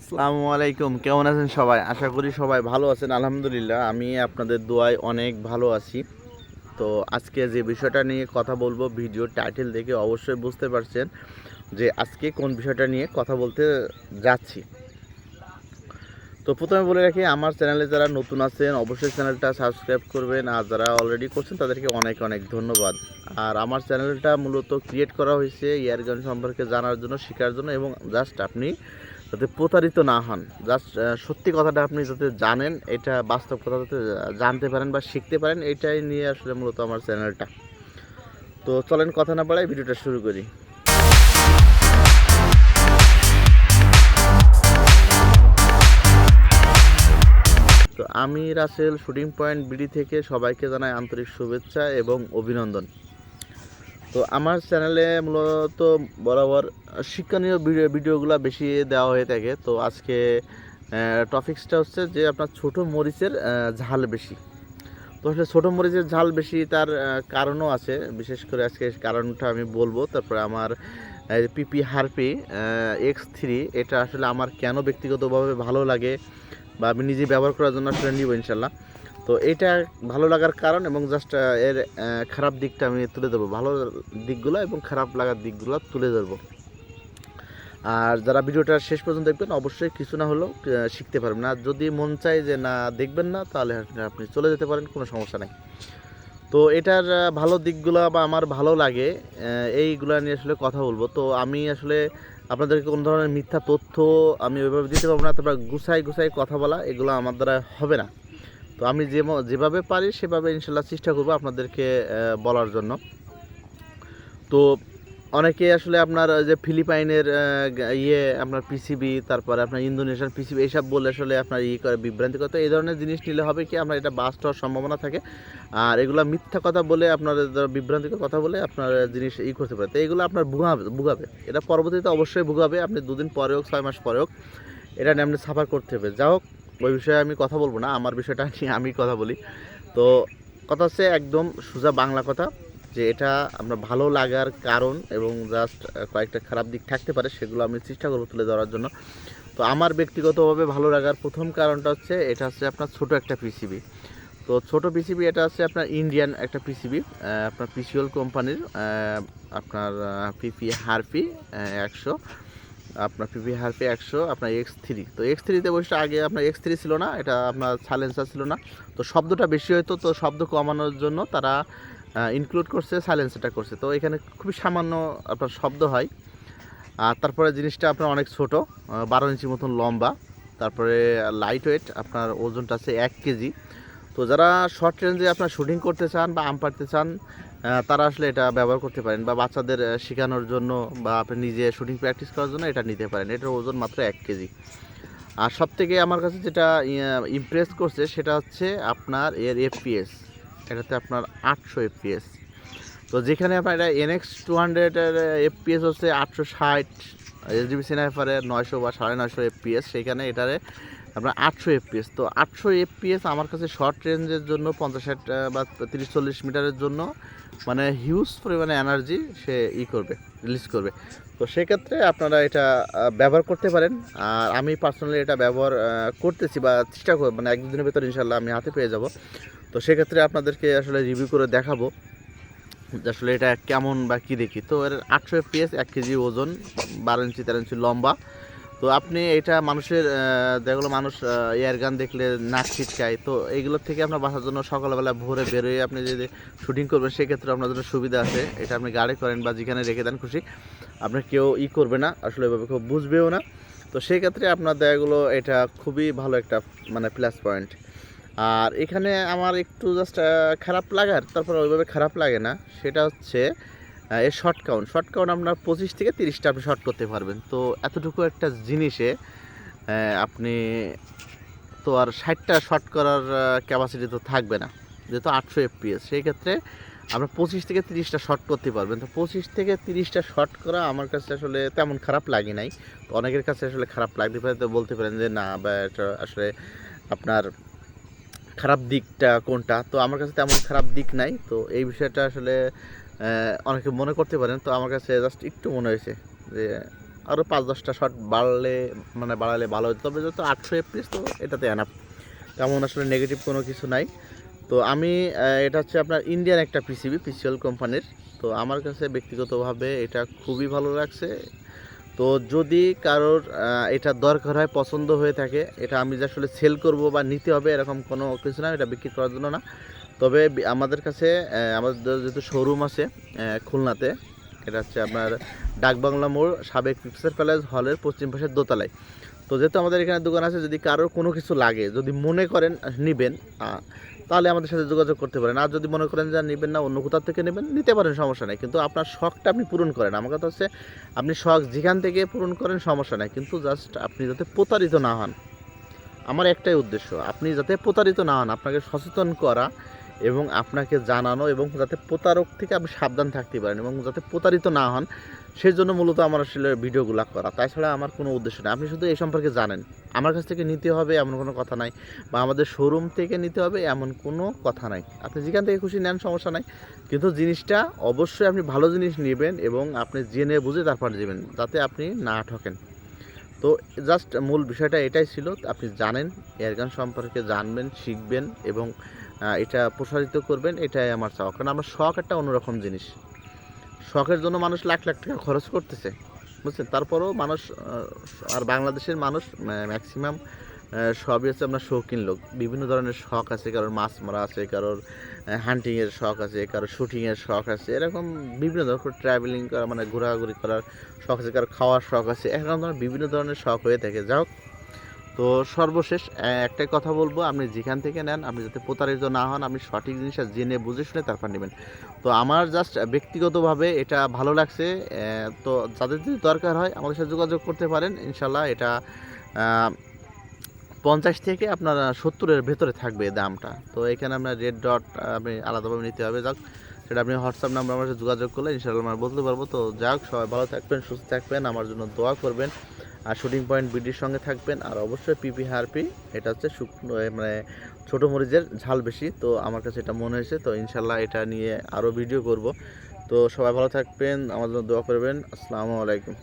আসসালামু আলাইকুম, কেমন আছেন সবাই? আশা করি সবাই ভালো আছেন, আলহামদুলিল্লাহ। আমি আপনাদের দোয়ায় অনেক ভালো আছি। তো আজকে যে বিষয়টা নিয়ে কথা বলব, ভিডিও টাইটেল দেখে অবশ্যই বুঝতে পারছেন যে আজকে কোন বিষয়টা নিয়ে কথা বলতে যাচ্ছি। তো প্রথমে বলে রাখি, আমার চ্যানেলে যারা নতুন আছেন, অবশ্যই চ্যানেলটা সাবস্ক্রাইব করবেন। আর যারা অলরেডি করছেন, তাদেরকে অনেক অনেক ধন্যবাদ। আর আমার চ্যানেলটা মূলত ক্রিয়েট করা হয়েছে ইয়ারগান সম্পর্কে জানার জন্য, শেখার জন্য এবং জাস্ট আপনি যাতে প্রতারিত না হন। জাস্ট সত্যি কথাটা আপনি যাতে জানেন, এটা বাস্তব কথা যাতে জানতে পারেন বা শিখতে পারেন, এটাই নিয়ে আসলে মূলত আমার চ্যানেলটা। তো চলেন কথা না বাড়াই ভিডিওটা শুরু করি। তো আমি রাসেল, শুটিং পয়েন্ট বিডি থেকে সবাইকে জানাই আন্তরিক শুভেচ্ছা এবং অভিনন্দন। তো আমার চ্যানেলে মূলত বরাবর শিক্ষণীয় ভিডিও, ভিডিওগুলো বেশি দেওয়া হয়ে থাকে। তো আজকে টপিক্সটা হচ্ছে যে আপনার ছোট মরিচের ঝাল বেশি। তো আসলে ছোটো মরিচের ঝাল বেশি তার কারণও আছে। বিশেষ করে আজকে কারণটা আমি বলব। তারপরে আমার পিপি হারপি এক্স থ্রি, এটা আসলে আমার কেন ব্যক্তিগতভাবে ভালো লাগে বা আমি নিজে ব্যবহার করার জন্য আসলে নিব ইনশাল্লাহ। তো এটা ভালো লাগার কারণ এবং জাস্ট এর খারাপ দিকটা আমি তুলে ধরবো। ভালো দিকগুলো এবং খারাপ লাগার দিকগুলো তুলে ধরবো। আর যারা ভিডিওটা শেষ পর্যন্ত দেখবেন, অবশ্যই কিছু না হলেও শিখতে পারবেন। আর যদি মন চায় যে না, দেখবেন না, তাহলে আপনি- চলে যেতে পারেন, কোনো সমস্যা নেই। তো এটার ভালো দিকগুলো বা আমার ভালো লাগে এইগুলা নিয়ে আসলে কথা বলব। তো আমি আসলে আপনাদেরকে কোনো ধরনের মিথ্যা তথ্য আমি ওইভাবে দিতে পারব না তারপর গুছাই গুছাই কথা বলা, এগুলো আমার দ্বারা হবে না। তো আমি যে যেভাবে পারি, সেভাবে ইনশাল্লাহ চেষ্টা করব আপনাদেরকে বলার জন্য। তো অনেকে আসলে আপনার যে ফিলিপাইনের ইয়ে আপনার পিসিবি তারপরে আপনার ইন্দোনেশিয়ার পিসিবি এইসব বলে আসলে আপনার ইয়ে করে বিভ্রান্তি করে তো এই ধরনের জিনিস নিলে হবে কি, আপনার এটা বাস্ট হওয়ার সম্ভাবনা থাকে। আর এগুলো মিথ্যা কথা বলে আপনার বিভ্রান্তিকর কথা বলে আপনার জিনিস ই করতে পারে। তো এইগুলো আপনার ভুগাবে ভুগাবে। এটা পরবর্তীতে অবশ্যই ভুগাবে। আপনি দুদিন পরে হোক, ছয় মাস পরে হোক, এটা নিয়ে আপনি সাফার করতে হবে। যা হোক, ওই বিষয়ে আমি কথা বলব না, আমার বিষয়টা নিয়ে আমি কথা বলি। তো কথা হচ্ছে একদম সোজা বাংলা কথা। যে এটা আপনার ভালো লাগার কারণ এবং জাস্ট কয়েকটা খারাপ দিক থাকতে পারে, সেগুলো আমি চেষ্টা করব তুলে ধরার জন্য। তো আমার ব্যক্তিগতভাবে ভালো লাগার প্রথম কারণটা হচ্ছে, এটা হচ্ছে আপনার ছোট একটা পিসিবি তো ছোট পিসিবি এটা হচ্ছে আপনার ইন্ডিয়ান একটা পিসিবি আপনার পিসিওল কোম্পানির আপনার পিপি হারপি একশো, আপনার পিপি হারপি একশো, আপনার এক্স থ্রি তো এক্স থ্রিতে বসে আগে আপনার এক্স থ্রি ছিল না, এটা আপনার সাইলেন্সার ছিল না। তো শব্দটা বেশি হতো তো শব্দ কমানোর জন্য তারা ইনক্লুড করছে সাইলেন্সারটা করছে। তো এখানে খুবই সামান্য আপনার শব্দ হয়। আর তারপরে জিনিসটা আপনার অনেক ছোট বারো ইঞ্চির মতন লম্বা। তারপরে লাইট ওয়েট আপনার ওজনটা আছে এক কেজি। তো যারা শর্ট রেঞ্জে আপনার শুটিং করতে চান বা আম পাড়তে চান তারা আসলে এটা ব্যবহার করতে পারেন বা বাচ্চাদের শেখানোর জন্য বা আপনি নিজে শুটিং প্র্যাকটিস করার জন্য এটা নিতে পারেন। এটার ওজন মাত্র এক কেজি। আর সব থেকে আমার কাছে যেটা ইমপ্রেস করছে সেটা হচ্ছে আপনার এর এফপিএস এটাতে আপনার আটশো এফপিএস তো যেখানে আপনার এটা এনএক্স টু হান্ড্রেডের এফপিএস হচ্ছে আটশো ষাট এসডিবি সিনাইফারের নয়শো বা সাড়ে নয়শো এফপিএস সেখানে এটারে আপনার আটশো এফপিএস তো আটশো এফপিএস আমার কাছে শর্ট রেঞ্জের জন্য পঞ্চাশ ষাট বা তিরিশ চল্লিশ মিটারের জন্য মানে হিউজ পরিমাণে এনার্জি সে ই করবে রিলিজ করবে। তো সেক্ষেত্রে আপনারা এটা ব্যবহার করতে পারেন। আর আমি পার্সোনালি এটা ব্যবহার করতেছি বা চেষ্টা করব মানে এক দুদিনের ভেতর ইনশাল্লাহ আমি হাতে পেয়ে যাব। তো সেক্ষেত্রে আপনাদেরকে আসলে রিভিউ করে দেখাবো। আসলে এটা কেমন বা কী দেখি? তো এর আটশো এফপিএস এক কেজি ওজন, বারো ইঞ্চি, তেরো ইঞ্চি লম্বা। তো আপনি এটা মানুষের যেগুলো মানুষ এয়ার গান দেখলে নাক ছিটকায়। তো এইগুলোর থেকে আপনার বাসার জন্য সকালবেলা ভোরে বেরোয় আপনি যদি শুটিং করবেন, সেক্ষেত্রে আপনার জন্য সুবিধা আছে। এটা আপনি গাড়ি করেন বা যেখানে রেখে দেন খুশি, আপনার কেউ ই করবে না, আসলে এভাবে কেউ বুঝবেও না। তো সেক্ষেত্রে আপনার দেয়াগুলো এটা খুবই ভালো একটা মানে প্লাস পয়েন্ট আর এখানে আমার একটু জাস্ট খারাপ লাগার, তারপর ওইভাবে খারাপ লাগে না। সেটা হচ্ছে এর শর্ট কাউন্ট শর্ট কাউন্ট আপনার পঁচিশ থেকে তিরিশটা আপনি শর্ট করতে পারবেন। তো এতটুকু একটা জিনিসে আপনি তো আর ষাটটা শর্ট করার ক্যাপাসিটি তো থাকবে না। যেহেতু আটশো এফপিএস সেই ক্ষেত্রে আপনার পঁচিশ থেকে তিরিশটা শর্ট করতে পারবেন। তো পঁচিশ থেকে তিরিশটা শর্ট করা আমার কাছে আসলে তেমন খারাপ লাগে নাই। তো অনেকের কাছে আসলে খারাপ লাগতে পারে, তো বলতে পারেন যে, না, বা এটা আসলে আপনার খারাপ দিকটা কোনটা? তো আমার কাছে তেমন খারাপ দিক নাই। তো এই বিষয়টা আসলে অনেকে মনে করতে পারেন। তো আমার কাছে জাস্ট একটু মনে হয়েছে যে আরও পাঁচ দশটা শট বাড়লে মানে বাড়ালে ভালো হতো। তবে যত আটশো এপ্রিস তো এটাতে এনাফ তেমন আসলে নেগেটিভ কোনো কিছু নাই। তো আমি এটা হচ্ছে আপনার ইন্ডিয়ান একটা পিসিবি পিসিএল কোম্পানির। তো আমার কাছে ব্যক্তিগতভাবে এটা খুবই ভালো লাগছে। তো যদি কারোর এটা দরকার হয়, পছন্দ হয়ে থাকে, এটা আমি যে আসলে সেল করব বা নিতে হবে, এরকম কোনো কিছু না, এটা বিক্রি করার জন্য না। তবে আমাদের কাছে আমাদের যেহেতু শোরুম আছে খুলনাতে, এটা হচ্ছে আপনার ডাকবাংলা মোড়, সাবেক পিকচার প্যালেস হলের পশ্চিম পাশের দোতলায়। তো যেহেতু আমাদের এখানে দোকান আছে, যদি কারোর কোনো কিছু লাগে, যদি মনে করেন নেবেন তাহলে আমাদের সাথে যোগাযোগ করতে পারেন। আর যদি মনে করেন যে নেবেন না, অন্য কোথাও থেকে নেবেন, নিতে পারেন, সমস্যা নেই। কিন্তু আপনার শখটা আপনি পূরণ করেন। আমার কথা হচ্ছে, আপনি শখ যেখান থেকে পূরণ করেন, সমস্যা নেই। কিন্তু জাস্ট আপনি যাতে প্রতারিত না হন। আমার একটাই উদ্দেশ্য, আপনি যাতে প্রতারিত না হন, আপনাকে সচেতন করা এবং আপনাকে জানানো এবং যাতে প্রতারক থেকে আপনি সাবধান থাকতে পারেন এবং যাতে প্রতারিত না হন সেই জন্য মূলত আমার আসলে ভিডিওগুলো করা। তাছাড়া আমার কোনো উদ্দেশ্য নেই। আপনি শুধু এই সম্পর্কে জানেন। আমার কাছ থেকে নিতে হবে এমন কোনো কথা নাই বা আমাদের শোরুম থেকে নিতে হবে এমন কোনো কথা নাই। আপনি যেখান থেকে খুশি নেন, সমস্যা নাই। কিন্তু জিনিসটা অবশ্যই আপনি ভালো জিনিস নেবেন এবং আপনি জেনে বুঝে তারপর নেবেন, যাতে আপনি না ঠকেন। তো জাস্ট মূল বিষয়টা এটাই ছিল। আপনি জানেন এয়ারগান সম্পর্কে জানবেন, শিখবেন এবং এটা প্রসারিত করবেন, এটাই আমার চাওয়া কারণ আমার শখ একটা অন্যরকম জিনিস। শখের জন্য মানুষ লাখ লাখ টাকা খরচ করতেছে, বুঝছেন? তারপরেও মানুষ আর বাংলাদেশের মানুষ ম্যাক্সিমাম সবই হচ্ছে আপনার শৌখিন লোক। বিভিন্ন ধরনের শখ আছে, কারোর মাছ মারা আছে, কারোর হান্টিংয়ের শখ আছে, কারোর শুটিংয়ের শখ আছে, এরকম বিভিন্ন ধরনের ট্রাভেলিং করা মানে ঘোরাঘুরি করার শখ আছে, কারোর খাওয়ার শখ আছে, এরকম ধরনের বিভিন্ন ধরনের শখ হয়ে থাকে। যাই হোক তো সর্বশেষ একটাই কথা বলব, আপনি যেখান থেকে নেন, আপনি যাতে প্রতারিত না হন, আপনি সঠিক জিনিসটা জেনে বুঝে শুনে তারপর নেবেন। তো আমার জাস্ট ব্যক্তিগতভাবে এটা ভালো লাগছে তো যাদের যদি দরকার হয় আমাদের সাথে যোগাযোগ করতে পারেন ইনশাল্লাহ এটা পঞ্চাশ থেকে আপনার সত্তরের ভেতরে থাকবে দামটা। তো এখানে আপনার রেড ডট আপনি আলাদাভাবে নিতে হবে, যাক, সেটা আপনি হোয়াটসঅ্যাপ নাম্বার আমার সাথে যোগাযোগ করলে ইনশাআল্লাহ আমরা বলতে পারব। তো যাক, সবাই ভালো থাকবেন, সুস্থ থাকবেন, আমার জন্য দোয়া করবেন। আর শুটিং পয়েন্ট বিডির সঙ্গে থাকবেন। আর অবশ্যই পিপি হারপি এটা হচ্ছে শুকনো মানে ছোটো মরিচের ঝাল বেশি। তো আমার কাছে এটা মনে হয়েছে, তো ইনশাল্লাহ এটা নিয়ে আরও ভিডিও করব। তো সবাই ভালো থাকবেন, আমার জন্য দোয়া করবেন। আসসালামু আলাইকুম।